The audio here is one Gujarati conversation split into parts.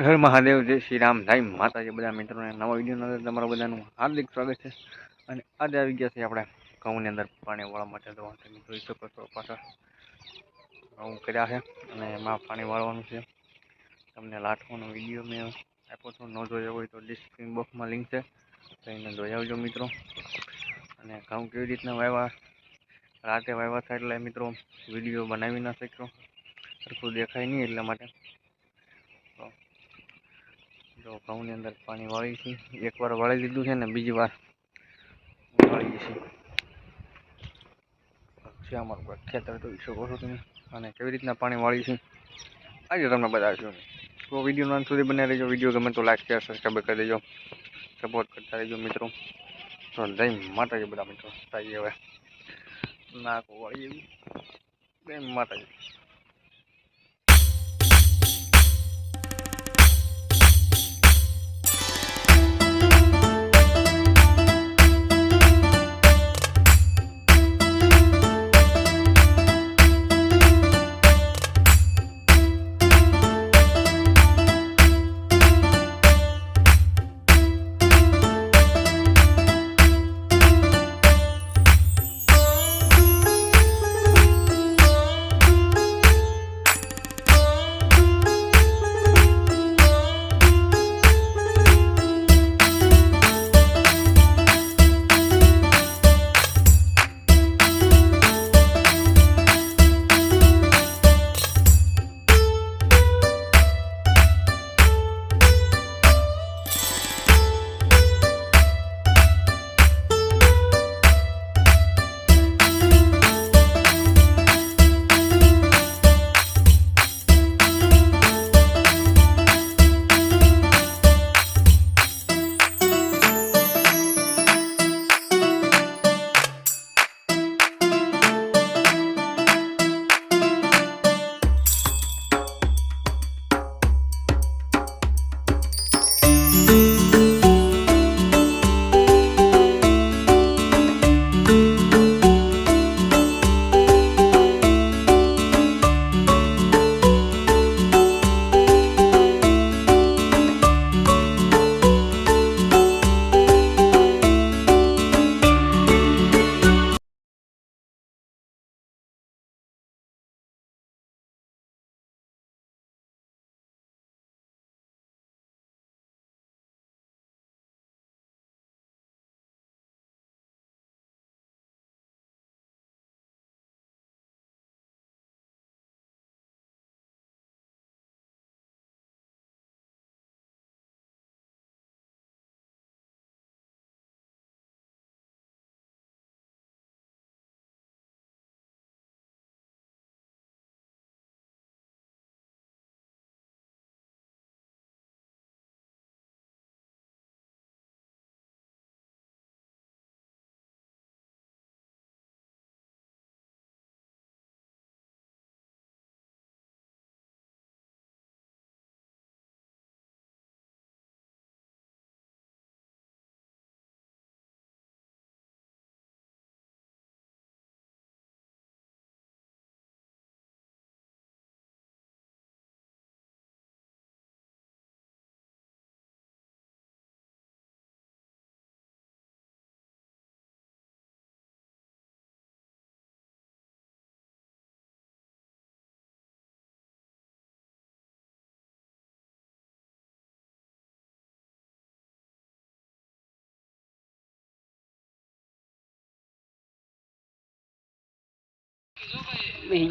હર હર મહાદેવ, જય શ્રી રામ. જય માતાજી બધા મિત્રોને નવા વિડીયોની અંદર તમારા બધાનું હાર્દિક સ્વાગત છે. અને આજે આવી ગયા છે આપણે ઘઉંની અંદર પાણી વાળવા માટે તો તમે જોઈ શકો છો પાછળ ઘઉં કર્યા છે અને એમાં પાણી વાળવાનું છે. તમને લાઠવાનો વીડિયો મેં આપ્યો છો ન જોયો હોય તો ડિસ્ક્રિપ્શન બોક્સમાં લિંક છે. તો જોઈ આવજો મિત્રો. અને ઘઉં કેવી રીતના વાવ્યા? રાતે વાવ્યા થાય એટલે મિત્રો વીડિયો બનાવી ના શક્યો. સરખું દેખાય નહીં એટલા માટે. જો ઘઉંની અંદર પાણી વાળી છે. એકવાર વાળી લીધું છે ને બીજી વાર વાળીએ છીએ છે અમારું કોઈ ખેતર જોઈ શકો છો તમે. અને કેવી રીતના પાણી વાળી છે? આજે તમને બતાવીશું. તો વિડીયોનો અંત સુધી બને રહેજો. વીડિયો ગમે તો લાઈક શેર સબસ્ક્રાઈબ કરી દેજો. સપોર્ટ કરતા રહેજો મિત્રો. તો જય માતાજી બધા મિત્રો. થાય હવે. નાક વાળી એવી. જય માતાજી.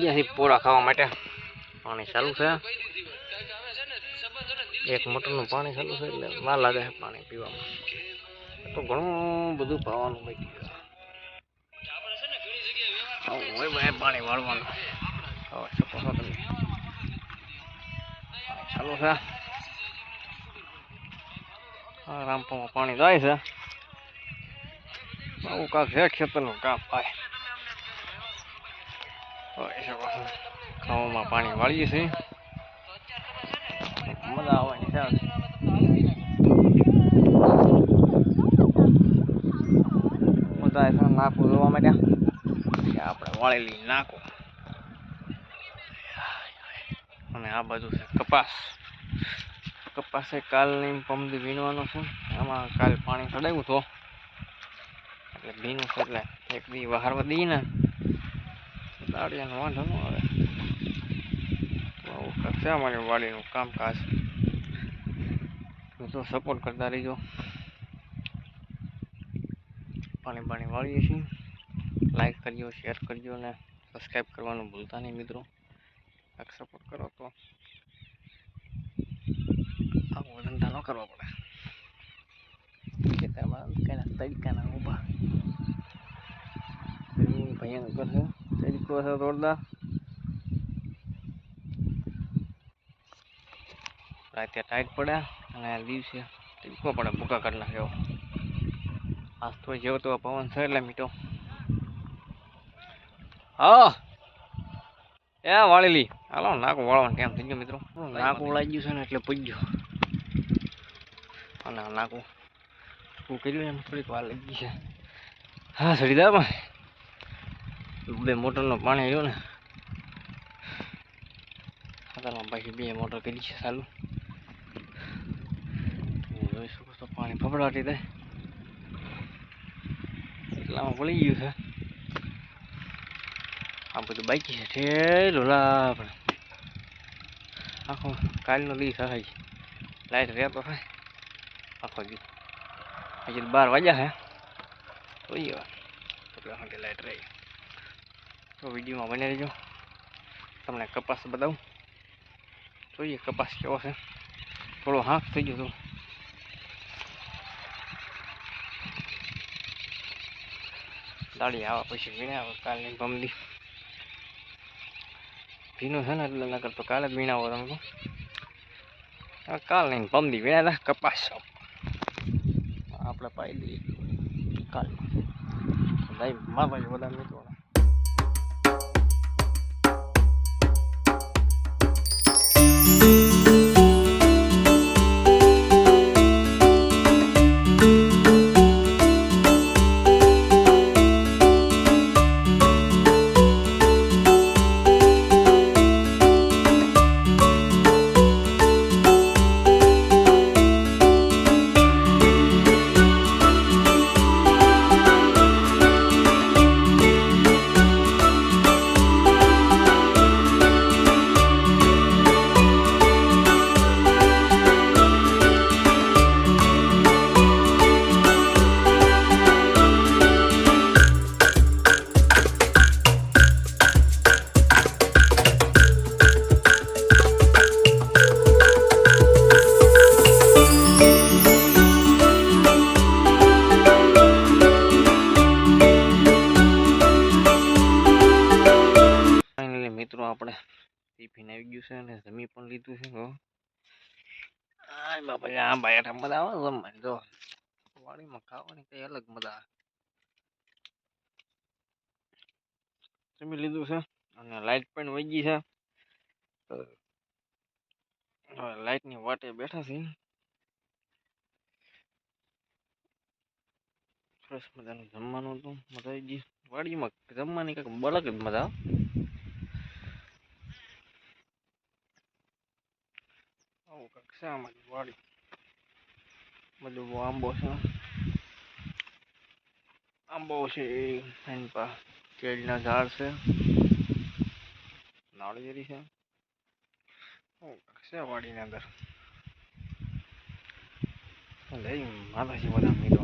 ગયા પોળા ખાવા માટે પાણી ચાલુ છે. એક મોટરનું પાણી ચાલુ છે એટલે વાર લાગે છે પાણી પીવામાં. તો ઘણું બધું પાવાનું બાકી પાણી વાળવાનું. હવે ચાલુ છે. રામપામાં પાણી જાય છે. આવું કાંક છે ખેતરનું કામ ભાઈ હોય શકો છો ખાવામાં પાણી વાળીએ છીએ. મજા આવવાની છે નાખું જોવા માટે. આપણે વાળેલી નાખું. અને આ બાજુ છે કપાસ. કપાસે કાલની પમદી વીણવાનો છે. આમાં કાલ પાણી ચડાવ્યું તો. એટલે ભીનું છે એટલે એક દી વહારવા દઈએ ને. દાડિયાનો વાંધો ન આવે. આવું છે અમારી વાડીનું કામકાજ? તો સપોર્ટ કરતા રહીજો. પાણી પાણી વાળીએ છીએ. લાઈક કરજો શેર કરજો અને સબસ્ક્રાઈબ કરવાનું ભૂલતા નહીં મિત્રો. કાંઈક સપોર્ટ કરો તો આવો ધંધા ન કરવા પડે. ખેતરમાં કઈના તરીકાના ઊભા. ભયાનક છે. તરીકો છે જોરદાર રાતે ટાઈટ પડે અને દિવસે તરીકો પડે ભૂકા કરી નાખ્યો. આજ તો જેવો તો પવન છે એટલે મીઠો. હા. એ વાળેલી. હાલો નાકું વાળવાનું ટાઈમ થઈ ગયો મિત્રો? નાકું વળાઈ ગયું છે ને એટલે પૂજ્યું. અને નાકું. શું કર્યું એમ? થોડીક વાર લાગી છે. હા સડીદામાં બે મોટરનું પાણી રહ્યો ને. ખાતરમાં પાછી બે મોટર કરી છે ચાલુ. જોઈ શકો તો પાણી ફફડાટી થાય એટલામાં પડી ગયું છે. આ બધું બાકી છે ઠેલો લાભ. આખો કાલનો દી થાય લાઈટ રહેતો થાય. આખો દી હજી બાર વાગ્યા છે. કેટલા વાગે લાઈટ રહી. તો વિડીયોમાં બને રહેજો. તમને કપાસ બતાવું. જોઈએ કપાસ કેવો છે. થોડો હાંક થઈ ગયો તો. દાડી આવા પછી વીણા આવે કાલની ભમદી. ભીનું છે ને એટલે નકર તો કાલે જ વીણાવો તમે. કાલ નહીં, ભમદી વીણા કપાસ. આપણે પાઈ દઈએ. કાલમાં મારા બધા મિત્રો. લીધું છે, હો. આય બાપા આ બાયરા મજા આવે જમવાની, જો. વાડીમાં ખાવાની કઈ અલગ મજા આવે. જમી લીધું છે, અને લાઈટ પણ વહી ગઈ છે હવે લાઈટની વાટે બેઠા છે. સરસ મજાનું જમવાનું હતું, મજા આવી ગઈ. વાડીમાં જમવાની કંઈક અલગ જ મજા આવે. છે અમારી વાડી બધું આંબો છે. આંબો છે એની પાસે કેળના ઝાડ છે. નાળિયેરી છે. છે વાડીની અંદર. લઈ માતાજી બધા મીઠો